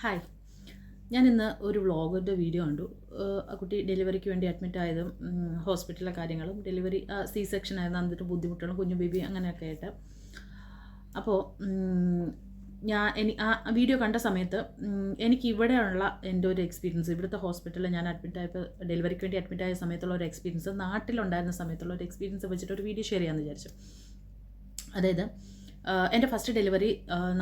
Hi ഞാൻ ഇന്ന് ഒരു വ്ളോഗിന്റെ വീഡിയോ കണ്ടു. ആ കുട്ടി ഡെലിവറിക്ക് വേണ്ടി അഡ്മിറ്റ് ആയതും ഹോസ്പിറ്റലിലെ കാര്യങ്ങളും ഡെലിവറി സി സെക്ഷൻ ആയിരുന്നു എന്നിട്ട് ബുദ്ധിമുട്ടുകളും കുഞ്ഞു ബേബി അങ്ങനെയൊക്കെ ആയിട്ട്. അപ്പോൾ ഞാൻ എനി ആ വീഡിയോ കണ്ട സമയത്ത് എനിക്ക് ഇവിടെയുള്ള എന്റെ ഒരു എക്സ്പീരിയൻസ് ഇവിടുത്തെ ഹോസ്പിറ്റലിൽ ഞാൻ അഡ്മിറ്റ് ആയപ്പോൾ ഡെലിവറിക്ക് വേണ്ടി അഡ്മിറ്റ് ആയ സമയത്തുള്ള ഒരു എക്സ്പീരിയൻസ് നാട്ടിലുണ്ടായിരുന്ന സമയത്തുള്ള ഒരു എക്സ്പീരിയൻസ് വെച്ചിട്ട് ഒരു വീഡിയോ ഷെയർ ചെയ്യാമെന്ന് വിചാരിച്ചു. അതായത് എന്റെ ഫസ്റ്റ് ഡെലിവറി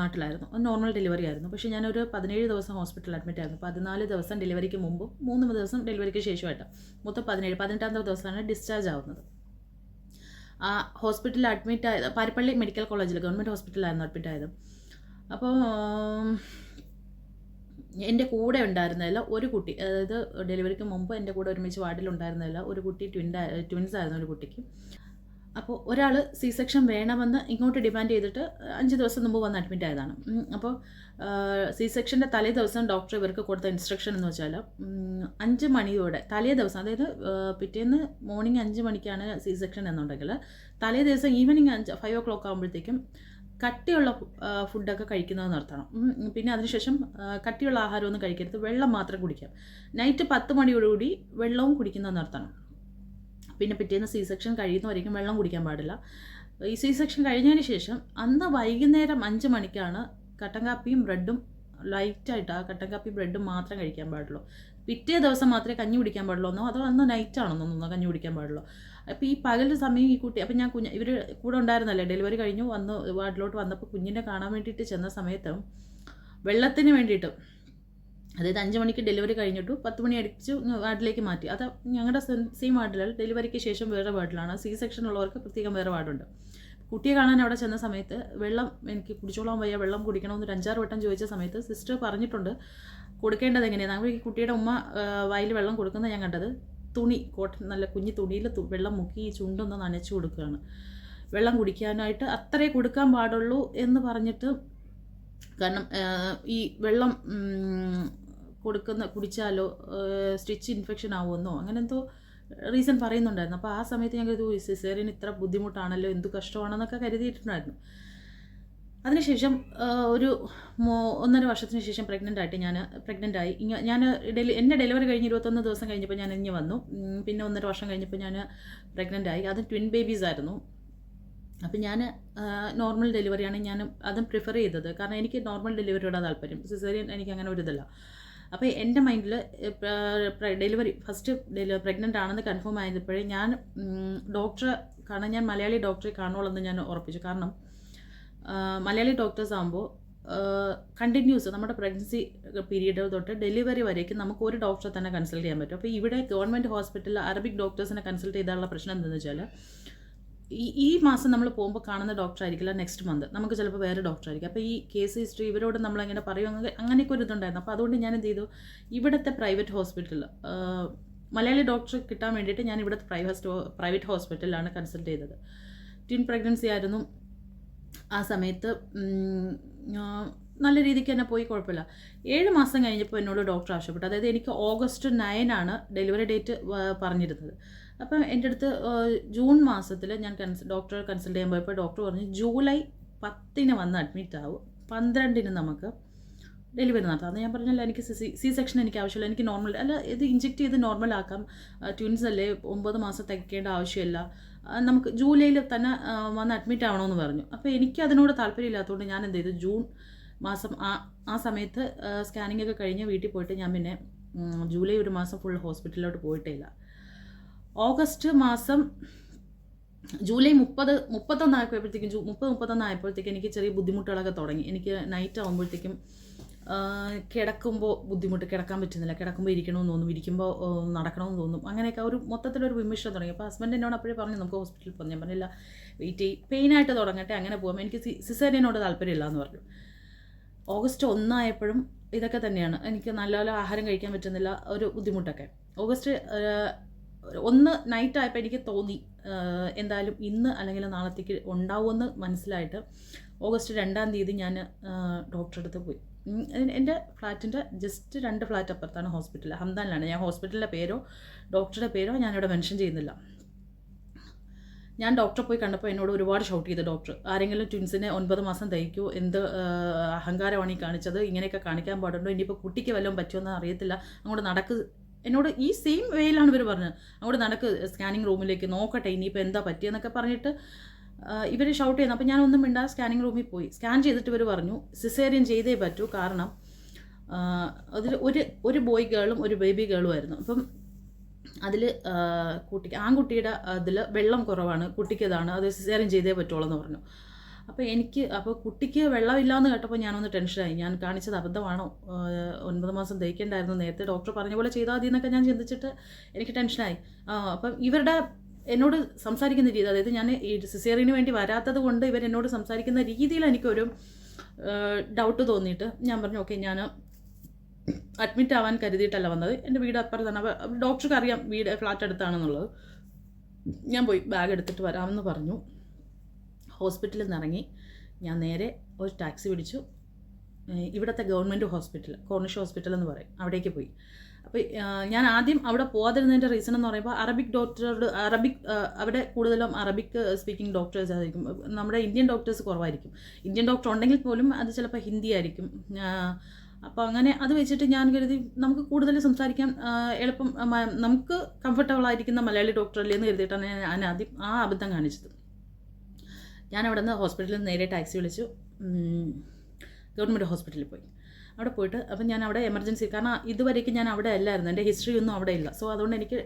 നാട്ടിലായിരുന്നു. നോർമൽ ഡെലിവറി ആയിരുന്നു. പക്ഷേ ഞാനൊരു പതിനേഴ് ദിവസം ഹോസ്പിറ്റലിൽ അഡ്മിറ്റ് ആയിരുന്നു. പതിനാല് ദിവസം ഡെലിവറിക്ക് മുമ്പും മൂന്ന് ദിവസം ഡെലിവറിക്ക് ശേഷമായിട്ട് മൊത്തം പതിനേഴ് പതിനെട്ടാമത്തെ ദിവസമാണ് ഡിസ്ചാർജ് ആവുന്നത്. ആ ഹോസ്പിറ്റലിൽ അഡ്മിറ്റ് ആയത് പാരിപ്പള്ളി മെഡിക്കൽ കോളേജിൽ ഗവൺമെന്റ് ഹോസ്പിറ്റലായിരുന്നു അഡ്മിറ്റ് ആയത്. അപ്പോൾ എന്റെ കൂടെ ഉണ്ടായിരുന്നതിൽ ഒരു കുട്ടി അതായത് ഡെലിവറിക്ക് മുമ്പ് എന്റെ കൂടെ ഒരുമിച്ച് വാർഡിലുണ്ടായിരുന്നതിൽ ഒരു കുട്ടി ട്വിൻ ട്വിൻസ് ആയിരുന്നു ഒരു കുട്ടിക്ക്. അപ്പോൾ ഒരാൾ സി സെക്ഷൻ വേണമെന്ന് ഇങ്ങോട്ട് ഡിമാൻഡ് ചെയ്തിട്ട് അഞ്ച് ദിവസം മുമ്പ് വന്ന് അഡ്മിറ്റ് ആയതാണ്. അപ്പോൾ സി സെക്ഷന്റെ തലേ ദിവസം ഡോക്ടർ ഇവർക്ക് കൊടുത്ത ഇൻസ്ട്രക്ഷൻ എന്ന് വെച്ചാൽ അഞ്ച് മണിയോടെ തലേ ദിവസം അതായത് പിറ്റേന്ന് മോർണിംഗ് അഞ്ച് മണിക്കാണ് സി സെക്ഷൻ എന്നുണ്ടെങ്കിൽ തലേ ദിവസം ഈവനിങ് അഞ്ച് ഫൈവ് ഒ ക്ലോക്ക് ആകുമ്പോഴത്തേക്കും കട്ടിയുള്ള ഫുഡൊക്കെ കഴിക്കുന്നത് നിർത്തണം. പിന്നെ അതിനുശേഷം കട്ടിയുള്ള ആഹാരമൊന്നും കഴിക്കരുത് വെള്ളം മാത്രം കുടിക്കാം. നൈറ്റ് പത്ത് മണിയോടുകൂടി വെള്ളവും കുടിക്കുന്നത് നിർത്തണം. പിന്നെ പിറ്റേന്ന് സി സെക്ഷൻ കഴിയുന്നവരേക്കും വെള്ളം കുടിക്കാൻ പാടില്ല. ഈ സി സെക്ഷൻ കഴിഞ്ഞതിന് ശേഷം അന്ന് വൈകുന്നേരം അഞ്ച് മണിക്കാണ് കട്ടൻ കാപ്പിയും ബ്രെഡും ലൈറ്റായിട്ട് ആ കട്ടൻ കാപ്പി ബ്രെഡും മാത്രം കഴിക്കാൻ പാടുള്ളൂ. പിറ്റേ ദിവസം മാത്രമേ കഞ്ഞി കുടിക്കാൻ പാടുള്ളൂ എന്നോ അതോ അന്ന് നൈറ്റ് ആണെന്നോ തോന്നുന്നു കഞ്ഞി കുടിക്കാൻ പാടുള്ളൂ. അപ്പോൾ ഈ പകൽ സമയം ഈ കുട്ടി അപ്പോൾ ഞാൻ കുഞ്ഞ് ഇവർ കൂടെ ഉണ്ടായിരുന്നല്ലേ ഡെലിവറി കഴിഞ്ഞു വന്ന് വാർഡിലോട്ട് വന്നപ്പോൾ കുഞ്ഞിനെ കാണാൻ വേണ്ടിയിട്ട് ചെന്ന സമയത്ത് വെള്ളത്തിന് വേണ്ടിയിട്ട് അതായത് അഞ്ച് മണിക്ക് ഡെലിവറി കഴിഞ്ഞിട്ടു പത്ത് മണി അടിച്ച് വാർഡിലേക്ക് മാറ്റി. അത് ഞങ്ങളുടെ സെയിം വാർഡിലാണ് ഡെലിവറിക്ക് ശേഷം വേറെ വാർഡിലാണ്. സി സെക്ഷൻ ഉള്ളവർക്ക് പ്രത്യേകം വേറെ വാർഡുണ്ട്. കുട്ടിയെ കാണാൻ അവിടെ ചെന്ന സമയത്ത് വെള്ളം എനിക്ക് കുടിച്ചോളാൻ വയ്യ വെള്ളം കുടിക്കണമെന്ന് ഒരു അഞ്ചാറ് വട്ടം ചോദിച്ച സമയത്ത് സിസ്റ്റർ പറഞ്ഞിട്ടുണ്ട് കൊടുക്കേണ്ടത് എങ്ങനെയാണ് നമ്മൾ ഈ കുട്ടിയുടെ ഉമ്മ വായിൽ വെള്ളം കൊടുക്കുന്നത് ഞാൻ കണ്ടത്. തുണി കോട്ടൺ നല്ല കുഞ്ഞു തുണിയിൽ വെള്ളം മുക്കി ചുണ്ടൊന്ന് നനച്ചു കൊടുക്കുകയാണ്. വെള്ളം കുടിക്കാനായിട്ട് അത്രേ കൊടുക്കാൻ പാടുള്ളൂ എന്ന് പറഞ്ഞിട്ട് കാരണം ഈ വെള്ളം കൊടുക്കുന്ന കുടിച്ചാലോ സ്റ്റിച്ച് ഇൻഫെക്ഷൻ ആവുമെന്നോ? അങ്ങനെ എന്തോ റീസൺ പറയുന്നുണ്ടായിരുന്നു. അപ്പോൾ ആ സമയത്ത് ഞങ്ങൾ ഇത് സിസേറിയൻ ഇത്ര ബുദ്ധിമുട്ടാണല്ലോ എന്ത് കഷ്ടമാണെന്നൊക്കെ കരുതിയിട്ടുണ്ടായിരുന്നു. അതിനുശേഷം ഒരു ഒന്നര വർഷത്തിന് ശേഷം പ്രഗ്നന്റ് ആയിട്ട് ഞാൻ പ്രഗ്നന്റ് ആയി. ഞാൻ ഡെലി എന്റെ ഡെലിവറി കഴിഞ്ഞ് ഇരുപത്തൊന്ന് ദിവസം കഴിഞ്ഞപ്പോൾ ഞാൻ ഇങ്ങനെ വന്നു. പിന്നെ ഒന്നര വർഷം കഴിഞ്ഞപ്പോൾ ഞാൻ പ്രഗ്നന്റ് ആയി. അത് ട്വിൻ ബേബീസ് ആയിരുന്നു. അപ്പം ഞാൻ നോർമൽ ഡെലിവറിയാണ് ഞാൻ അതും പ്രിഫർ ചെയ്തത്. കാരണം എനിക്ക് നോർമൽ ഡെലിവറിയോടാണ് താല്പര്യം. സിസേറിയൻ എനിക്ക് അങ്ങനെ ഒരു ഇതല്ല. അപ്പോൾ എന്റെ മൈൻഡിൽ ഡെലിവറി ഫസ്റ്റ് ഡെലിവറി പ്രഗ്നന്റ് ആണെന്ന് കൺഫേം ആയപ്പോഴേ ഞാൻ ഡോക്ടറെ കാരണം ഞാൻ മലയാളി ഡോക്ടറെ കാണുള്ളൂ ഞാൻ ഉറപ്പിച്ചു. കാരണം മലയാളി ഡോക്ടേഴ്സ് ആകുമ്പോൾ കണ്ടിന്യൂസ് നമ്മുടെ പ്രഗ്നൻസി പീരീഡ് തൊട്ട് ഡെലിവറി വരേക്കും നമുക്ക് ഒരു ഡോക്ടറെ തന്നെ കൺസൾട്ട് ചെയ്യാൻ പറ്റും. അപ്പോൾ ഇവിടെ ഗവൺമെന്റ് ഹോസ്പിറ്റലിൽ അറബിക് ഡോക്ടേഴ്സിനെ കൺസൾട്ട് ചെയ്താലുള്ള പ്രശ്നം എന്താണെന്ന് വെച്ചാൽ ഈ ഈ മാസം നമ്മൾ പോകുമ്പോൾ കാണുന്ന ഡോക്ടർ ആയിരിക്കില്ല നെക്സ്റ്റ് മന്ത് നമുക്ക് ചിലപ്പോൾ വേറെ ഡോക്ടർ ആയിരിക്കും. അപ്പോൾ ഈ കേസ് ഹിസ്റ്ററി ഇവരോട് നമ്മൾ എങ്ങനെ പറയും? അങ്ങനെ അങ്ങനെയൊക്കെ ഒരു ഇതുണ്ടായിരുന്നു. അപ്പോൾ അതുകൊണ്ട് ഞാൻ എന്ത് ചെയ്തു? ഇവിടുത്തെ പ്രൈവറ്റ് ഹോസ്പിറ്റൽ മലയാളി ഡോക്ടർ കിട്ടാൻ വേണ്ടിയിട്ട് ഞാൻ ഇവിടുത്തെ പ്രൈവറ്റ് പ്രൈവറ്റ് ഹോസ്പിറ്റലിലാണ് കൺസൾട്ട് ചെയ്തത്. ട്വിൻ പ്രഗ്നൻസി ആയിരുന്നു. ആ സമയത്ത് നല്ല രീതിക്ക് തന്നെ പോയി കുഴപ്പമില്ല. ഏഴ് മാസം കഴിഞ്ഞപ്പോൾ എന്നോട് ഡോക്ടർ ആവശ്യപ്പെട്ടു. അതായത് എനിക്ക് ഓഗസ്റ്റ് നയനാണ് ഡെലിവറി ഡേറ്റ് പറഞ്ഞിരുന്നത്. അപ്പം എന്റെ അടുത്ത് ജൂൺ മാസത്തിൽ ഞാൻ കൺസ് ഡോക്ടറെ കൺസൾട്ട് ചെയ്യാൻ പോയപ്പോൾ ഡോക്ടർ പറഞ്ഞു ജൂലൈ പത്തിന് വന്ന് അഡ്മിറ്റ് ആവും. പന്ത്രണ്ടിന് നമുക്ക് ഡെലിവറി നടത്താം. അന്ന് ഞാൻ പറഞ്ഞല്ലോ എനിക്ക് സി സെക്ഷൻ എനിക്ക് ആവശ്യമില്ല. എനിക്ക് നോർമൽ അല്ല ഇത് ഇഞ്ചെക്ട് ചെയ്ത് നോർമൽ ആക്കാം. ട്വിൻസ് അല്ലേ ഒമ്പത് മാസം തയ്ക്കേണ്ട ആവശ്യമില്ല. നമുക്ക് ജൂലൈയിൽ തന്നെ വന്ന് അഡ്മിറ്റ് ആവണമെന്ന് പറഞ്ഞു. അപ്പോൾ എനിക്ക് അതിനോട് താല്പര്യമില്ലാത്തതുകൊണ്ട് ഞാൻ എന്ത് ചെയ്തു? ജൂൺ മാസം ആ ആ സമയത്ത് സ്കാനിങ് ഒക്കെ കഴിഞ്ഞ് വീട്ടിൽ പോയിട്ട് ഞാൻ പിന്നെ ജൂലൈ ഒരു മാസം ഫുൾ ഹോസ്പിറ്റലിലോട്ട് പോയിട്ടേ ഇല്ല. ഓഗസ്റ്റ് മാസം ജൂലൈ മുപ്പത് മുപ്പത്തൊന്ന് ആയപ്പോഴത്തേക്കും ജൂ മുപ്പത് മുപ്പത്തൊന്ന് ആയപ്പോഴത്തേക്കും എനിക്ക് ചെറിയ ബുദ്ധിമുട്ടുകളൊക്കെ തുടങ്ങി. എനിക്ക് നൈറ്റ് ആകുമ്പോഴത്തേക്കും കിടക്കുമ്പോൾ ബുദ്ധിമുട്ട് കിടക്കാൻ പറ്റുന്നില്ല. കിടക്കുമ്പോൾ ഇരിക്കണമെന്ന് തോന്നും ഇരിക്കുമ്പോൾ നടക്കണമെന്ന് തോന്നും. അങ്ങനെയൊക്കെ ഒരു മൊത്തത്തിലൊരു വിമിഷം തുടങ്ങി. അപ്പോൾ ഹസ്ബൻഡ് എന്നോട് അപ്പോഴേ പറഞ്ഞു നമുക്ക് ഹോസ്പിറ്റലിൽ പോകാം. ഞാൻ പറഞ്ഞില്ല വെയിറ്റ് ചെയ്യും പെയിനായിട്ട് തുടങ്ങട്ടെ അങ്ങനെ പോകാം എനിക്ക് സിസേറിയനോട് താല്പര്യമില്ല എന്ന് പറഞ്ഞു. ഓഗസ്റ്റ് ഒന്നായപ്പോഴും ഇതൊക്കെ തന്നെയാണ്. എനിക്ക് നല്ലപോലെ ആഹാരം കഴിക്കാൻ പറ്റുന്നില്ല ഒരു ബുദ്ധിമുട്ടൊക്കെ. ഓഗസ്റ്റ് ഒന്ന് നൈറ്റ് ആയപ്പോൾ എനിക്ക് തോന്നി എന്തായാലും ഇന്ന് അല്ലെങ്കിൽ നാളത്തേക്ക് ഉണ്ടാവുമെന്ന് മനസ്സിലായിട്ട് ഓഗസ്റ്റ് രണ്ടാം തീയതി ഞാൻ ഡോക്ടറെ അടുത്ത് പോയി. എന്റെ ഫ്ലാറ്റിന്റെ ജസ്റ്റ് രണ്ട് ഫ്ലാറ്റ് അപ്പുറത്താണ് ഹോസ്പിറ്റൽ ഹംദാനിലാണ്. ഞാൻ ഹോസ്പിറ്റലിന്റെ പേരോ ഡോക്ടറുടെ പേരോ ഞാനിവിടെ മെൻഷൻ ചെയ്യുന്നില്ല. ഞാൻ ഡോക്ടറെ പോയി കണ്ടപ്പോൾ എന്നോട് ഒരുപാട് ഷൗട്ട് ചെയ്തു ഡോക്ടർ ആരെങ്കിലും ട്വിൻസിനെ ഒൻപത് മാസം തയ്ക്കൂ എന്ത് അഹങ്കാരമാണ് ഈ കാണിച്ചത് ഇങ്ങനെയൊക്കെ കാണിക്കാൻ പാടുണ്ടോ ഇനിയിപ്പോൾ കുട്ടിക്ക് വല്ലതും പറ്റുമെന്ന് അറിയത്തില്ല. അങ്ങോട്ട് നടക്ക് എന്നോട് ഈ സെയിം വേയിലാണ് ഇവർ പറഞ്ഞത്. അങ്ങോട്ട് നടക്ക് സ്കാനിങ് റൂമിലേക്ക് നോക്കട്ടെ ഇനിയിപ്പോൾ എന്താ പറ്റിയെന്നൊക്കെ പറഞ്ഞിട്ട് ഇവർ ഷൗട്ട് ചെയ്യുന്നു. അപ്പോൾ ഞാനൊന്നും മിണ്ടാ സ്കാനിങ് റൂമിൽ പോയി. സ്കാൻ ചെയ്തിട്ട് ഇവർ പറഞ്ഞു സിസേറിയൻ ചെയ്തേ പറ്റൂ. കാരണം അതിൽ ഒരു ഒരു ബോയ് ഗേളും ഒരു ബേബി ഗേളും ആയിരുന്നു. അപ്പം അതിൽ കുട്ടിക്ക് ആൺകുട്ടിയുടെ അതിൽ വെള്ളം കുറവാണ്. കുട്ടിക്ക് ഇതാണ്. അത് സിസേറിയൻ ചെയ്തേ പറ്റുള്ളൂ എന്ന് പറഞ്ഞു. അപ്പോൾ എനിക്ക് അപ്പോൾ കുട്ടിക്ക് വെള്ളമില്ലാന്ന് കേട്ടപ്പോൾ ഞാനൊന്ന് ടെൻഷനായി. ഞാൻ കാണിച്ചത് അബദ്ധമാണോ? ഒൻപത് മാസം ദഹിക്കേണ്ടായിരുന്നു. നേരത്തെ ഡോക്ടർ പറഞ്ഞ പോലെ ചെയ്താൽ മതി എന്നൊക്കെ ഞാൻ ചിന്തിച്ചിട്ട് എനിക്ക് ടെൻഷനായി. അപ്പം ഇവരുടെ എന്നോട് സംസാരിക്കുന്ന രീതി അതായത് ഞാൻ ഈ സിസേറിന് വേണ്ടി വരാത്തത് കൊണ്ട് ഇവർ എന്നോട് സംസാരിക്കുന്ന രീതിയിൽ എനിക്കൊരു ഡൗട്ട് തോന്നിയിട്ട് ഞാൻ പറഞ്ഞു ഓക്കെ ഞാൻ അഡ്മിറ്റ് ആവാൻ കരുതിയിട്ടല്ല വന്നത്. എന്റെ വീട് അപ്പുറത്താണ്. ഡോക്ടർക്ക് അറിയാം വീട് ഫ്ലാറ്റ് അടുത്താണെന്നുള്ളത്. ഞാൻ പോയി ബാഗ് എടുത്തിട്ട് വരാമെന്ന് പറഞ്ഞു. ഹോസ്പിറ്റലിൽ നിന്ന് ഇറങ്ങി ഞാൻ നേരെ ഒരു ടാക്സി പിടിച്ചു. ഇവിടുത്തെ ഗവൺമെന്റ് ഹോസ്പിറ്റൽ കോർണിഷ് ഹോസ്പിറ്റൽ എന്ന് പറയും. അവിടേക്ക് പോയി. അപ്പോൾ ഞാൻ ആദ്യം അവിടെ പോകാതിരുന്നതിന്റെ റീസൺ എന്ന് പറയുമ്പോൾ അറബിക് ഡോക്ടറോട് അറബിക് അവിടെ കൂടുതലും അറബിക് സ്പീക്കിംഗ് ഡോക്ടേഴ്സ് ആയിരിക്കും. നമ്മുടെ ഇന്ത്യൻ ഡോക്ടേഴ്സ് കുറവായിരിക്കും. ഇന്ത്യൻ ഡോക്ടർ ഉണ്ടെങ്കിൽ പോലും അത് ചിലപ്പോൾ ഹിന്ദി ആയിരിക്കും. അപ്പോൾ അങ്ങനെ അത് വെച്ചിട്ട് ഞാൻ കരുതി നമുക്ക് കൂടുതൽ സംസാരിക്കാൻ എളുപ്പം നമുക്ക് കംഫർട്ടബിൾ ആയിരിക്കുന്ന മലയാളി ഡോക്ടറല്ലേ എന്ന് കരുതിയിട്ടാണ് ഞാൻ ആദ്യം ആ അബദ്ധം കാണിച്ചത്. ഞാൻ അവിടെ നിന്ന് ഹോസ്പിറ്റലിൽ നിന്ന് നേരെ ടാക്സി വിളിച്ചു. ഗവൺമെന്റ് ഹോസ്പിറ്റലിൽ പോയി. അവിടെ പോയിട്ട് അപ്പം ഞാൻ അവിടെ എമർജൻസി കാരണം ഇതുവരേക്കും ഞാൻ അവിടെ അല്ലായിരുന്നു. എന്റെ ഹിസ്റ്ററി ഒന്നും അവിടെ ഇല്ല. സോ അതുകൊണ്ട് എനിക്ക്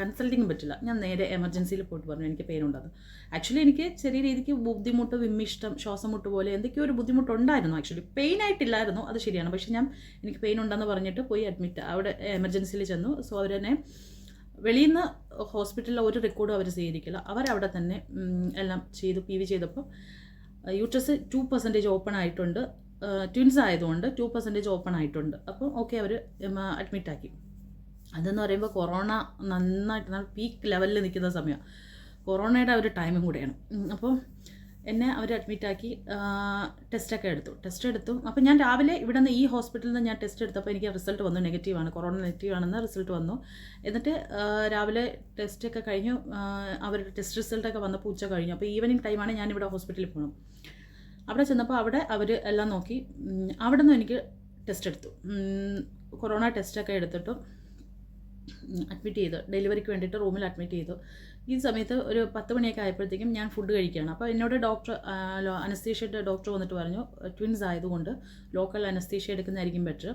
കൺസൾട്ടിങ് പറ്റില്ല. ഞാൻ നേരെ എമർജൻസിയിൽ പോയിട്ട് പറഞ്ഞു. എനിക്ക് പെയിൻ ഉണ്ടെന്ന് ആക്ച്വലി എനിക്ക് ചെറിയ രീതിക്ക് ബുദ്ധിമുട്ട് വിമ്മിഷ്ടം ശ്വാസം മുട്ട് പോലെ എന്തൊക്കെയോ ഒരു ബുദ്ധിമുട്ടുണ്ടായിരുന്നു ആക്ച്വലി. പെയിൻ ആയിട്ടില്ലായിരുന്നു അത് ശരിയാണ്. പക്ഷേ ഞാൻ എനിക്ക് പെയിൻ ഉണ്ടെന്ന് പറഞ്ഞിട്ട് പോയി അഡ്മിറ്റ് അവിടെ എമർജൻസിയിൽ ചെന്നു. സോ അവരെന്നെ വെളിയിൽ നിന്ന് ഹോസ്പിറ്റലിൽ ഒരു റെക്കോർഡും അവർ സ്വീകരിക്കില്ല. അവരവിടെ തന്നെ എല്ലാം ചെയ്തു പി വി ചെയ്തപ്പോൾ യൂട്രസ് ടു പെർസെന്റേജ് ഓപ്പൺ ആയിട്ടുണ്ട്. ട്വിൻസ് ആയതുകൊണ്ട് ടു പെർസെന്റേജ് ഓപ്പൺ ആയിട്ടുണ്ട്. അപ്പോൾ ഓക്കെ അവർ അഡ്മിറ്റ് ആക്കി. അതെന്ന് പറയുമ്പോൾ കൊറോണ നന്നായിട്ട് പീക്ക് ലെവലിൽ നിൽക്കുന്ന സമയമാണ് കൊറോണയുടെ ഒരു ടൈമും കൂടെയാണ്. അപ്പോൾ എന്നെ അവർ അഡ്മിറ്റാക്കി ടെസ്റ്റൊക്കെ എടുത്തു. ടെസ്റ്റ് എടുത്തു. അപ്പോൾ ഞാൻ രാവിലെ ഇവിടെ നിന്ന് ഈ ഹോസ്പിറ്റലിൽ നിന്ന് ഞാൻ ടെസ്റ്റ് എടുത്തപ്പോൾ എനിക്ക് റിസൾട്ട് വന്നു നെഗറ്റീവാണ് കൊറോണ നെഗറ്റീവ് ആണെന്ന് റിസൾട്ട് വന്നു. എന്നിട്ട് രാവിലെ ടെസ്റ്റൊക്കെ കഴിഞ്ഞു. അവരുടെ ടെസ്റ്റ് റിസൾട്ടൊക്കെ വന്നപ്പോൾ ഉച്ച കഴിഞ്ഞു. അപ്പോൾ ഈവനിങ് ടൈമാണ് ഞാൻ ഇവിടെ ഹോസ്പിറ്റലിൽ പോകണം അവിടെ ചെന്നപ്പോൾ അവിടെ അവർ എല്ലാം നോക്കി. അവിടെ നിന്ന് എനിക്ക് ടെസ്റ്റ് എടുത്തു. കൊറോണ ടെസ്റ്റൊക്കെ എടുത്തിട്ട്. അഡ്മിറ്റ് ചെയ്തു. ഡെലിവറിക്ക് വേണ്ടിയിട്ട് റൂമിൽ അഡ്മിറ്റ് ചെയ്തു. ഈ സമയത്ത് ഒരു പത്ത് മണിയൊക്കെ ആയപ്പോഴത്തേക്കും ഞാൻ ഫുഡ് കഴിക്കുകയാണ്. അപ്പോൾ എന്നോട് ഡോക്ടർ അനസ്തീഷ്യയുടെ ഡോക്ടർ വന്നിട്ട് പറഞ്ഞു ട്വിൻസ് ആയതുകൊണ്ട് ലോക്കൽ അനസ്തീഷ്യ എടുക്കുന്നതായിരിക്കും ബെറ്റർ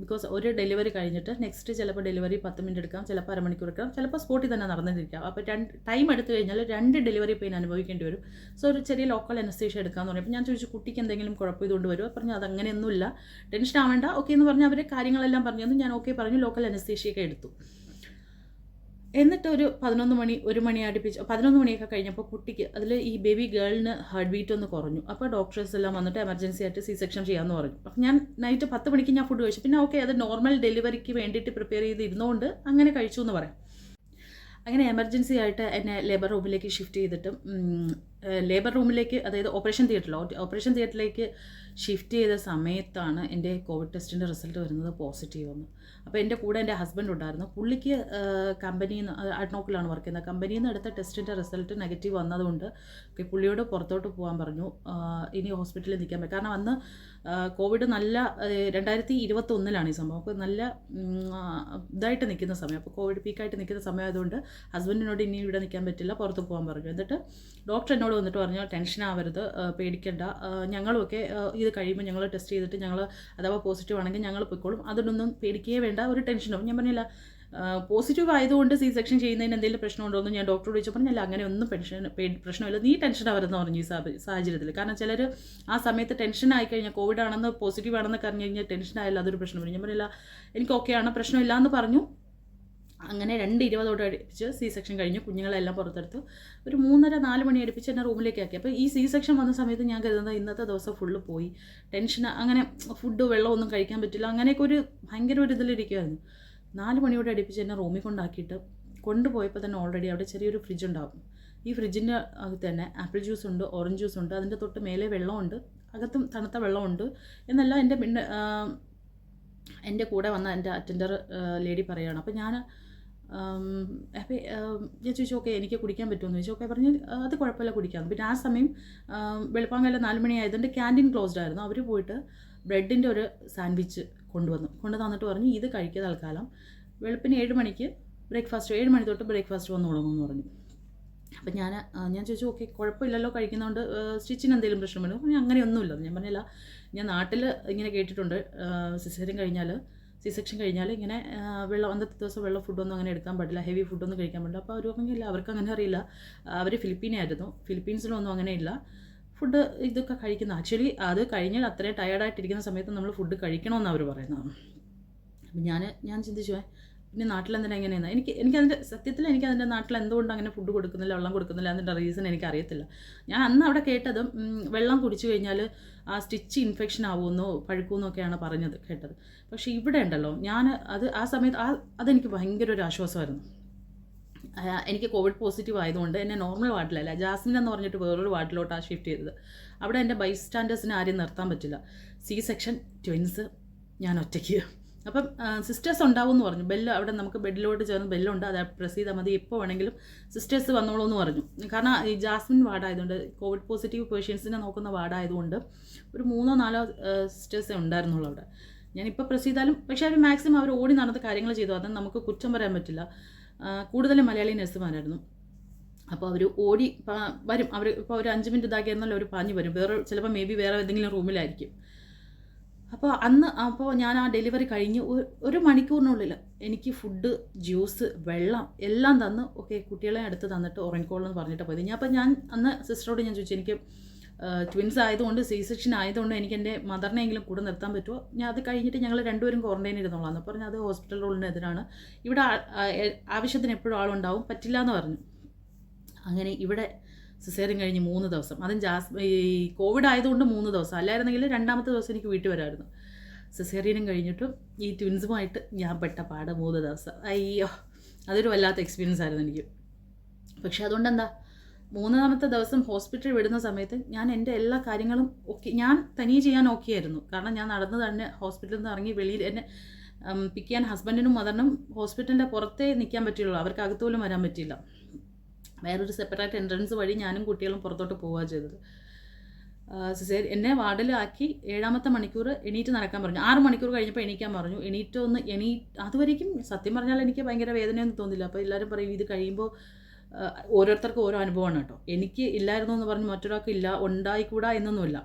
ബിക്കോസ് ഒരു ഡെലിവറി കഴിഞ്ഞിട്ട് നെക്സ്റ്റ് ചിലപ്പോൾ ഡെലിവറി പത്ത് മിനിറ്റ് എടുക്കാം ചിലപ്പോൾ അരമണിക്കൂർ എടുക്കാം ചിലപ്പോൾ സ്പോട്ടിൽ തന്നെ നടന്നിരിക്കാം. അപ്പോൾ രണ്ട് ടൈം എടുത്തു കഴിഞ്ഞാൽ രണ്ട് ഡെലിവറി പെയിൻ അനുഭവിക്കേണ്ടി വരും. സോ ഒരു ചെറിയ ലോക്കൽ അനസ്തേഷ്യ എടുക്കാമെന്ന് പറഞ്ഞപ്പോൾ ഞാൻ ചോദിച്ചു കുട്ടിക്ക് എന്തെങ്കിലും കുഴപ്പം ഇതുകൊണ്ട് വരുമോ പറഞ്ഞു അത് അങ്ങനെയൊന്നുമില്ല ടെൻഷൻ ആവേണ്ട. ഓക്കെ എന്ന് പറഞ്ഞ് അവർ കാര്യങ്ങളെല്ലാം പറഞ്ഞു ഞാൻ ഓക്കെ പറഞ്ഞു ലോക്കൽ അനസ്തേഷ്യൊക്കെ എടുത്തു. എന്നിട്ട് ഒരു പതിനൊന്ന് മണി ഒരു മണി അടുപ്പിച്ച് പതിനൊന്ന് മണിയൊക്കെ കഴിഞ്ഞപ്പോൾ കുട്ടിക്ക് അതിൽ ഈ ബേബി ഗേളിന് ഹാർട്ട് ബീറ്റ് ഒന്ന് കുറഞ്ഞു. അപ്പോൾ ഡോക്ടേഴ്സ് എല്ലാം വന്നിട്ട് എമർജൻസി ആയിട്ട് സി സെക്ഷൻ ചെയ്യാമെന്ന് പറഞ്ഞു. അപ്പം ഞാൻ നൈറ്റ് പത്ത് മണിക്ക് ഞാൻ ഫുഡ് കഴിച്ചു. പിന്നെ ഓക്കെ അത് നോർമൽ ഡെലിവറിക്ക് വേണ്ടിയിട്ട് പ്രിപ്പയർ ചെയ്ത് ഇരുന്നുകൊണ്ട് അങ്ങനെ കഴിച്ചു എന്ന് പറയാം. അങ്ങനെ എമർജൻസി ആയിട്ട് എന്നെ ലേബർ റൂമിലേക്ക് ഷിഫ്റ്റ് ചെയ്തിട്ട് ലേബർ റൂമിലേക്ക് അതായത് ഓപ്പറേഷൻ തിയേറ്ററിലോ ഓപ്പറേഷൻ തിയേറ്ററിലേക്ക് ഷിഫ്റ്റ് ചെയ്ത സമയത്താണ് എന്റെ കോവിഡ് ടെസ്റ്റിന്റെ റിസൾട്ട് വരുന്നത് പോസിറ്റീവ് വന്നു അപ്പോൾ എന്റെ കൂടെ എന്റെ ഹസ്ബൻഡ് ഉണ്ടായിരുന്നു. പുള്ളിക്ക് കമ്പനിയിൽ നിന്ന് അഡ്നോക്കിലാണ് വർക്ക് ചെയ്യുന്നത്. കമ്പനിയിൽ നിന്ന് എടുത്ത ടെസ്റ്റിന്റെ റിസൾട്ട് നെഗറ്റീവ് വന്നതുകൊണ്ട് പുള്ളിയോട് പുറത്തോട്ട് പോകാൻ പറഞ്ഞു. ഇനി ഹോസ്പിറ്റലിൽ നിൽക്കാൻ പറ്റും കാരണം അന്ന് കോവിഡ് നല്ല രണ്ടായിരത്തി ഇരുപത്തൊന്നിലാണ് ഈ സംഭവം. അപ്പോൾ നല്ല ഇതായിട്ട് നിൽക്കുന്ന സമയം. അപ്പോൾ കോവിഡ് പീക്കായിട്ട് നിൽക്കുന്ന സമയമായതുകൊണ്ട് ഹസ്ബൻഡിനോട് ഇനി ഇവിടെ നിൽക്കാൻ പറ്റില്ല പുറത്ത് പോകാൻ പറഞ്ഞു. എന്നിട്ട് ഡോക്ടർ എന്നോട് വന്നിട്ട് പറഞ്ഞു ടെൻഷൻ ആവരുത് പേടിക്കണ്ട. ഞങ്ങളുമൊക്കെ ആ, ഇത് കഴിയുമ്പോൾ ഞങ്ങൾ ടെസ്റ്റ് ചെയ്തിട്ട് ഞങ്ങൾ അഥവാ പോസിറ്റീവ് ആണെങ്കിൽ ഞങ്ങൾ പൊയ്ക്കോളും. അതിനൊന്നും പേടിക്കുകയേ വേണ്ട ഒരു ടെൻഷനും ഞാൻ പറഞ്ഞില്ല പോസിറ്റീവ് ആയതുകൊണ്ട് സി സെക്ഷൻ ചെയ്യുന്നതിന് എന്തെങ്കിലും പ്രശ്നമുണ്ടോ എന്ന് ഞാൻ ഡോക്ടറോട് ചോദിച്ചു പറഞ്ഞില്ല അങ്ങനെ ഒന്നും ടെൻഷൻ പ്രശ്നമില്ല. നീ ടെൻഷൻ ആവരുതെന്ന് പറഞ്ഞു ഈ സാഹചര്യത്തിൽ കാരണം ചിലർ ആ സമയത്ത് ടെൻഷൻ ആയി കഴിഞ്ഞാൽ കോവിഡ് ആണെന്ന് പോസിറ്റീവ് ആണെന്ന് പറഞ്ഞു കഴിഞ്ഞാൽ ടെൻഷൻ ആയാലും അതൊരു പ്രശ്നം ഞാൻ പറഞ്ഞില്ല എനിക്ക് ഓക്കെയാണ് പ്രശ്നമില്ല എന്ന് പറഞ്ഞു. അങ്ങനെ രണ്ട് ഇരുപതോടെ അടുപ്പിച്ച് സി സെക്ഷൻ കഴിഞ്ഞ് കുഞ്ഞുങ്ങളെല്ലാം പുറത്തെടുത്ത്. ഒരു മൂന്നര നാല് മണി അടുപ്പിച്ച് എന്നെ റൂമിലേക്ക് ആക്കി. അപ്പോൾ ഈ സി സെക്ഷൻ വന്ന സമയത്ത് ഞാൻ കരുതുന്നത് ഇന്നത്തെ ദിവസം ഫുള്ള് പോയി. ടെൻഷൻ അങ്ങനെ ഫുഡ് വെള്ളം ഒന്നും കഴിക്കാൻ പറ്റില്ല. അങ്ങനെയൊക്കെ ഒരു ഭയങ്കര ഒരു ഇതിലിരിക്കുമായിരുന്നു നാല് മണിയോടെ അടുപ്പിച്ച് എന്നെ റൂമിൽ കൊണ്ടാക്കിയിട്ട് കൊണ്ടുപോയപ്പോൾ തന്നെ ഓൾറെഡി അവിടെ ചെറിയൊരു ഫ്രിഡ്ജ് ഉണ്ടാകും ഈ ഫ്രിഡ്ജിന്റെ അകത്ത് തന്നെ ആപ്പിൾ ജ്യൂസ് ഉണ്ട് ഓറഞ്ച് ജ്യൂസ് ഉണ്ട് അതിന്റെ തൊട്ട് മേലെ വെള്ളമുണ്ട് അകത്തും തണുത്ത വെള്ളമുണ്ട് എന്നല്ല എന്റെ പിന്നെ എന്റെ കൂടെ വന്ന എന്റെ അറ്റൻഡർ ലേഡി പറയുകയാണ് അപ്പോൾ ഞാൻ അപ്പോൾ ഞാൻ ചോദിച്ചു ഓക്കെ എനിക്ക് കുടിക്കാൻ പറ്റുമെന്ന് ചോദിച്ചു. ഓക്കെ പറഞ്ഞ് അത് കുഴപ്പമില്ല കുടിക്കാം. പിന്നെ ആ സമയം വെളുപ്പാങ്കല്ല നാല് മണി ആയതുകൊണ്ട് ക്യാന്റീൻ ക്ലോസ്ഡ് ആയിരുന്നു. അവർ പോയിട്ട് ബ്രെഡിന്റെ ഒരു സാൻഡ്വിച്ച് കൊണ്ടുവന്നു. കൊണ്ടു തന്നിട്ട് പറഞ്ഞു ഇത് കഴിക്കുക തൽക്കാലം. വെളുപ്പിന് ഏഴ് മണിക്ക് ബ്രേക്ക്ഫാസ്റ്റ് ഏഴ് മണി തൊട്ട് ബ്രേക്ക്ഫാസ്റ്റ് വന്ന് തുടങ്ങുമെന്ന് പറഞ്ഞു. അപ്പം ഞാൻ ഞാൻ ചോദിച്ചു ഓക്കെ കുഴപ്പമില്ലല്ലോ കഴിക്കുന്നതുകൊണ്ട് സ്റ്റിച്ചിന് എന്തെങ്കിലും പ്രശ്നം വരും? അങ്ങനെയൊന്നുമില്ല. ഞാൻ പറഞ്ഞില്ല ഞാൻ നാട്ടിൽ ഇങ്ങനെ കേട്ടിട്ടുണ്ട്. സിസേറിയൻ കഴിഞ്ഞാൽ സി സെക്ഷൻ കഴിഞ്ഞാൽ ഇങ്ങനെ വെള്ളം അന്നത്തെ ദിവസം വെള്ളം ഫുഡൊന്നും അങ്ങനെ എടുക്കാൻ പാടില്ല ഹെവി ഫുഡൊന്നും കഴിക്കാൻ പറ്റില്ല അപ്പോൾ അവർ പറഞ്ഞില്ല അവർക്ക് അങ്ങനെ അറിയില്ല. അവർ ഫിലിപ്പീനായിരുന്നു ഫിലിപ്പീൻസിലൊന്നും അങ്ങനെയില്ല ഫുഡ് ഇതൊക്കെ കഴിക്കുന്ന ആക്ച്വലി അത് കഴിഞ്ഞാൽ അത്രയും ടയർഡായിട്ടിരിക്കുന്ന സമയത്ത് നമ്മൾ ഫുഡ് കഴിക്കണമെന്ന് അവർ പറയുന്നത് അപ്പം ഞാൻ ഞാൻ ചിന്തിച്ചു "ഏ, പിന്നെ നാട്ടിലെന്തിനാ എങ്ങനെയാണ് എനിക്ക് എനിക്കതിന്റെ സത്യത്തിൽ എനിക്ക് അതിന്റെ നാട്ടിൽ എന്തുകൊണ്ട് അങ്ങനെ ഫുഡ് കൊടുക്കുന്നില്ല വെള്ളം കൊടുക്കുന്നില്ല അതിന്റെ റീസൺ എനിക്ക് അറിയത്തില്ല ഞാൻ അന്ന് അവിടെ കേട്ടത് വെള്ളം കുടിച്ചു കഴിഞ്ഞാൽ ആ സ്റ്റിച്ച് ഇൻഫെക്ഷൻ ആവുമെന്നോ പഴുക്കുമെന്നൊക്കെയാണ് പറഞ്ഞത് കേട്ടത്. പക്ഷേ ഇവിടെ ഉണ്ടല്ലോ ഞാൻ അത് ആ സമയത്ത് ആ അതെനിക്ക് ഭയങ്കര ഒരു ആശ്വാസമായിരുന്നു എനിക്ക് കോവിഡ് പോസിറ്റീവ് ആയതുകൊണ്ട് എന്നെ നോർമൽ വാർഡിലല്ല ജാസ്മിൻ എന്ന് പറഞ്ഞിട്ട് വേറൊരു വാർഡിലോട്ടാണ് ഷിഫ്റ്റ് ചെയ്തത്. അവിടെ എന്റെ ബൈ സ്റ്റാൻഡേഴ്സിനെ ആരെയും നിർത്താൻ പറ്റില്ല. സി സെക്ഷൻ ട്വിൻസ് ഞാൻ ഒറ്റയ്ക്ക്. അപ്പം സിസ്റ്റേഴ്സ് ഉണ്ടാവും എന്ന് പറഞ്ഞു. ബെല്ല് അവിടെ നമുക്ക് ബെഡിലോട്ട് ചേർന്ന് ബെല്ലുണ്ട്. അത് പ്രസ് ചെയ്താൽ മതി. എപ്പോൾ വേണമെങ്കിലും സിസ്റ്റേഴ്സ് വന്നോളൂ എന്ന് പറഞ്ഞു. കാരണം ഈ ജാസ്മിൻ വാർഡായതുകൊണ്ട് കോവിഡ് പോസിറ്റീവ് പേഷ്യൻസിനെ നോക്കുന്ന വാർഡായതുകൊണ്ട് ഒരു മൂന്നോ നാലോ സിസ്റ്റേഴ്സേ ഉണ്ടായിരുന്നുള്ളൂ അവിടെ. ഞാനിപ്പോൾ പ്രസ് ചെയ്താലും പക്ഷേ അവർ മാക്സിമം അവർ ഓടി നടന്ന കാര്യങ്ങൾ ചെയ്തു. അത് നമുക്ക് കുറ്റം പറയാൻ പറ്റില്ല. കൂടുതലും മലയാളി നഴ്സുമാരായിരുന്നു അപ്പോൾ അവർ ഓടി വരും. അവർ ഇപ്പോൾ ഒരു അഞ്ച് മിനിറ്റ് ഇതാക്കിയായിരുന്നല്ലോ അവർ പാഞ്ഞു വരും. വേറെ ചിലപ്പോൾ മേ ബി വേറെ ഏതെങ്കിലും റൂമിലായിരിക്കും അപ്പോൾ അന്ന് അപ്പോൾ ഞാൻ ആ ഡെലിവറി കഴിഞ്ഞ് ഒരു- മണിക്കൂറിനുള്ളിൽ എനിക്ക് ഫുഡ് ജ്യൂസ് വെള്ളം എല്ലാം തന്ന് ഓക്കെ കുട്ടികളെ അടുത്ത് തന്നിട്ട് ഉറങ്ങിക്കോളെന്ന് പറഞ്ഞിട്ട് പോയത്. ഞാൻ അപ്പോൾ ഞാൻ അന്ന് സിസ്റ്ററോട് ഞാൻ ചോദിച്ചു എനിക്ക് ട്വിൻസ് ആയതുകൊണ്ട് സി സെക്ഷൻ ആയതുകൊണ്ട് എനിക്ക് എന്റെ മദറിനെങ്കിലും കൂടെ നിർത്താൻ പറ്റുമോ ഞാൻ അത് കഴിഞ്ഞിട്ട് ഞങ്ങൾ രണ്ടുപേരും ക്വാറന്റൈൻ ഇരുന്നോളാം എന്ന് പറഞ്ഞു. അത് ഹോസ്പിറ്റൽ റോളിന്റെ എതിരാണ്. ഇവിടെ ആവശ്യത്തിന് എപ്പോഴും ആളുണ്ടാവും പറ്റില്ല എന്ന് പറഞ്ഞു. അങ്ങനെ ഇവിടെ സിസേറിയൻ കഴിഞ്ഞ് മൂന്ന് ദിവസം. അതും ജാസ് ഈ കോവിഡ് ആയതുകൊണ്ട് മൂന്ന് ദിവസം. അല്ലായിരുന്നെങ്കിൽ രണ്ടാമത്തെ ദിവസം എനിക്ക് വീട്ടിൽ വരാമായിരുന്നു സിസേറിയനും കഴിഞ്ഞിട്ടും ഈ ട്വിൻസുമായിട്ട് ഞാൻ പെട്ട പാട് മൂന്ന് ദിവസം. അയ്യോ അതൊരു വല്ലാത്ത എക്സ്പീരിയൻസ് ആയിരുന്നു എനിക്ക്. പക്ഷെ അതുകൊണ്ട് എന്താ മൂന്നാമത്തെ ദിവസം ഹോസ്പിറ്റലിൽ വിടുന്ന സമയത്ത് ഞാൻ എന്റെ എല്ലാ കാര്യങ്ങളും ഓക്കെ ഞാൻ തനിയെ ചെയ്യാൻ ഓക്കെ ആയിരുന്നു. കാരണം ഞാൻ നടന്ന് തന്നെ ഹോസ്പിറ്റലിൽ നിന്ന് ഇറങ്ങി വെളിയിൽ എന്നെ പിക്ക് ചെയ്യാൻ ഹസ്ബൻഡിനും മദറിനും ഹോസ്പിറ്റലിന്റെ പുറത്തേ നിൽക്കാൻ പറ്റുള്ളൂ അവർക്ക് അകത്തുപോലും വരാൻ പറ്റിയില്ല. വേറൊരു സെപ്പറേറ്റ് എൻട്രൻസ് വഴി ഞാനും കുട്ടികളും പുറത്തോട്ട് പോവുക ചെയ്തത്. സിസേർ എന്നെ വാർഡിലാക്കി ഏഴാമത്തെ മണിക്കൂർ എണീറ്റ് നടക്കാൻ പറഞ്ഞു. ആറ് മണിക്കൂർ കഴിഞ്ഞപ്പോൾ എണീക്കാൻ പറഞ്ഞു. എണീറ്റ് ഒന്ന് എണീ അതുവരേക്കും സത്യം പറഞ്ഞാൽ എനിക്ക് ഭയങ്കര വേദനയൊന്നും തോന്നില്ല. അപ്പോൾ എല്ലാവരും പറയും ഇത് കഴിയുമ്പോൾ ഓരോരുത്തർക്കും ഓരോ അനുഭവമാണ് കേട്ടോ. എനിക്ക് ഇല്ലായിരുന്നു എന്ന് പറഞ്ഞ് മറ്റൊരാൾക്ക് ഇല്ല ഉണ്ടായിക്കൂടാ എന്നൊന്നുമില്ല.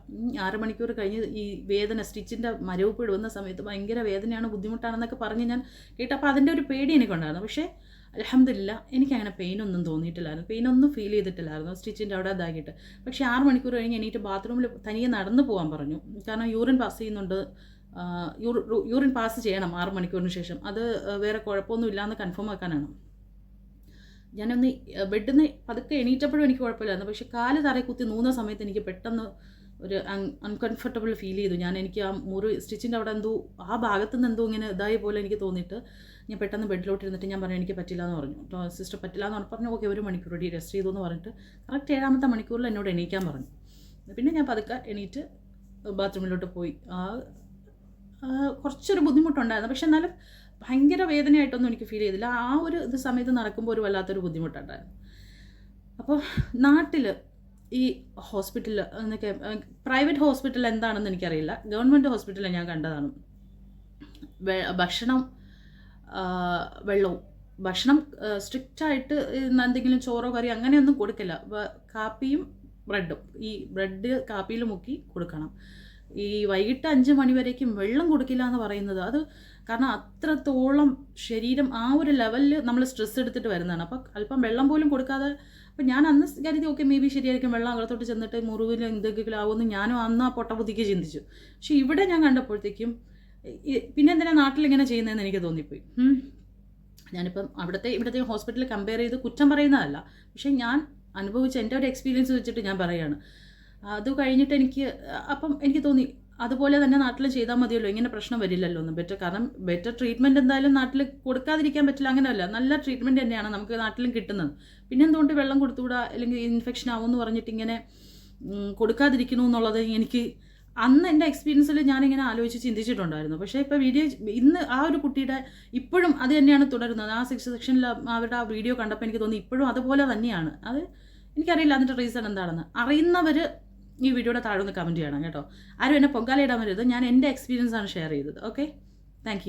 ആറ് മണിക്കൂർ കഴിഞ്ഞ് ഈ വേദന സ്റ്റിച്ചിന്റെ മരവിപ്പ് ഇടുന്ന സമയത്ത് ഭയങ്കര വേദനയാണ് ബുദ്ധിമുട്ടാണെന്നൊക്കെ പറഞ്ഞ് ഞാൻ കേട്ടപ്പോൾ അതിന്റെ ഒരു പേടി എനിക്കുണ്ടായിരുന്നു. പക്ഷേ അലഹമില്ല എനിക്ക് അങ്ങനെ പെയിനൊന്നും തോന്നിയിട്ടില്ലായിരുന്നു. പെയിനൊന്നും ഫീൽ ചെയ്തിട്ടില്ലായിരുന്നു സ്റ്റിച്ചിന്റെ അവിടെ ഇതാക്കിയിട്ട്. പക്ഷേ ആറ് മണിക്കൂർ കഴിഞ്ഞ് എണീറ്റ് ബാത്റൂമിൽ തനിയെ നടന്നു പോകാൻ പറഞ്ഞു. കാരണം യൂറിൻ പാസ് ചെയ്യുന്നുണ്ട്. യൂറിൻ പാസ് ചെയ്യണം ആറ് മണിക്കൂറിന് ശേഷം. അത് വേറെ കുഴപ്പമൊന്നും എന്ന് കൺഫേം ആക്കാനാണ്. ഞാനൊന്ന് ബെഡിൽ നിന്ന് പതുക്കെ എണീറ്റപ്പോഴും എനിക്ക് കുഴപ്പമില്ലായിരുന്നു. പക്ഷേ കാൽ തറയിൽ കുത്തി നൂന്ന സമയത്ത് എനിക്ക് പെട്ടെന്ന് ഒരു അൺകംഫർട്ടബിൾ ഫീൽ ചെയ്തു. ഞാൻ എനിക്ക് ആ മുറി സ്റ്റിച്ചിന്റെ അവിടെ എന്തോ ആ ഭാഗത്തു നിന്ന് എന്തോ ഇങ്ങനെ ഇതായ പോലെ എനിക്ക് തോന്നിയിട്ട് ഞാൻ പെട്ടെന്ന് ബെഡിലോട്ട് ഇരുന്നിട്ട് ഞാൻ പറഞ്ഞു എനിക്ക് പറ്റില്ല എന്ന് പറഞ്ഞു സിസ്റ്റർ പറ്റില്ല എന്ന് പറഞ്ഞു ഓക്കെ ഒരു മണിക്കൂർ കൂടി റെസ്റ്റ് ചെയ്തു എന്ന് പറഞ്ഞിട്ട് കറക്റ്റ് ഏഴാമത്തെ മണിക്കൂറിൽ എന്നോട് എണീക്കാൻ പറഞ്ഞു. പിന്നെ ഞാൻ പതുക്കെ എണീറ്റ് ബാത്റൂമിലോട്ട് പോയി. ആ, കുറച്ചൊരു ബുദ്ധിമുട്ടുണ്ടായിരുന്നു. പക്ഷെ എന്നാലും ഭയങ്കര വേദനയായിട്ടൊന്നും എനിക്ക് ഫീൽ ചെയ്തില്ല. ആ ഒരു ഇത് സമയത്ത് നടക്കുമ്പോൾ ഒരു വല്ലാത്തൊരു ബുദ്ധിമുട്ടുണ്ടായിരുന്നു. അപ്പോൾ നാട്ടിൽ ഈ ഹോസ്പിറ്റലിൽ എന്നൊക്കെ പ്രൈവറ്റ് ഹോസ്പിറ്റൽ എന്താണെന്ന് എനിക്കറിയില്ല. ഗവൺമെന്റ് ഹോസ്പിറ്റലിൽ ഞാൻ കണ്ടതാണ്. ഭക്ഷണം വെള്ളവും. ഭക്ഷണം സ്ട്രിക്റ്റായിട്ട് എന്തെങ്കിലും ചോറോ കറി അങ്ങനെയൊന്നും കൊടുക്കില്ല. കാപ്പിയും ബ്രെഡും ഈ ബ്രെഡ് കാപ്പിയിൽ മുക്കി കൊടുക്കണം. ഈ വൈകിട്ട് അഞ്ച് മണിവരേക്കും വെള്ളം കൊടുക്കില്ല എന്ന് പറയുന്നത്. അത് കാരണം അത്രത്തോളം ശരീരം ആ ഒരു ലെവലിൽ നമ്മൾ സ്ട്രെസ് എടുത്തിട്ട് വരുന്നതാണ്. അപ്പോൾ അല്പം വെള്ളം പോലും കൊടുക്കാതെ അപ്പം ഞാൻ അന്ന് കരുതി ഓക്കെ മേ ബി ശരിയായിരിക്കും. വെള്ളം അകത്തോട്ട് ചെന്നിട്ട് മുറിവിൽ എന്തെങ്കിലും ആവുമെന്ന് ഞാനും അന്ന് ആ പൊട്ട ബുദ്ധിക്ക് ചിന്തിച്ചു. പക്ഷേ ഇവിടെ ഞാൻ കണ്ടപ്പോഴത്തേക്കും പിന്നെ എന്തിനാ നാട്ടിലിങ്ങനെ ചെയ്യുന്നതെന്ന് എനിക്ക് തോന്നിപ്പോയി. ഞാനിപ്പം അവിടുത്തെ ഇവിടുത്തെ ഹോസ്പിറ്റലിൽ കമ്പയർ ചെയ്ത് കുറ്റം പറയുന്നതല്ല. പക്ഷേ ഞാൻ അനുഭവിച്ച എന്റെ ഒരു എക്സ്പീരിയൻസ് വെച്ചിട്ട് ഞാൻ പറയുകയാണ് അത് കഴിഞ്ഞിട്ട് എനിക്ക് അപ്പം എനിക്ക് തോന്നി അതുപോലെ തന്നെ നാട്ടിൽ ചെയ്താൽ മതിയല്ലോ ഇങ്ങനെ പ്രശ്നം വരില്ലല്ലോ എന്ന് ബെറ്റർ കാരണം ബെറ്റർ ട്രീറ്റ്മെന്റ് എന്തായാലും നാട്ടിൽ കൊടുക്കാതിരിക്കാൻ പറ്റില്ല അങ്ങനെയല്ല. നല്ല ട്രീറ്റ്മെന്റ് തന്നെയാണ് നമുക്ക് നാട്ടിലും കിട്ടുന്നത്. പിന്നെ എന്തുകൊണ്ട് വെള്ളം കൊടുത്തുകൂടാ? അല്ലെങ്കിൽ ഇൻഫെക്ഷൻ ആവുമെന്ന് പറഞ്ഞിട്ട് ഇങ്ങനെ കൊടുക്കാതിരിക്കണു എന്നുള്ളത് എനിക്ക് അന്ന് എന്റെ എക്സ്പീരിയൻസിൽ ഞാനിങ്ങനെ ആലോചിച്ച് ചിന്തിച്ചിട്ടുണ്ടായിരുന്നു. പക്ഷേ ഇപ്പോൾ വീഡിയോ ഇന്ന് ആ ഒരു കുട്ടിയുടെ ഇപ്പോഴും അത് തന്നെയാണ് തുടരുന്നത്. ആ സിക്സ് സെക്ഷനിൽ അവരുടെ ആ വീഡിയോ കണ്ടപ്പോൾ എനിക്ക് തോന്നി ഇപ്പോഴും അതുപോലെ തന്നെയാണ്. അത് എനിക്കറിയില്ല അതിന്റെ റീസൺ എന്താണെന്ന്. അറിയുന്നവർ ഈ വീഡിയോയുടെ താഴെ ഒന്ന് കമന്റ് ചെയ്യണം കേട്ടോ. ആരും എന്നെ പൊങ്കാലയിടാൻ വരരുത്. ഞാൻ എന്റെ എക്സ്പീരിയൻസാണ് ഷെയർ ചെയ്തത്. Okay thank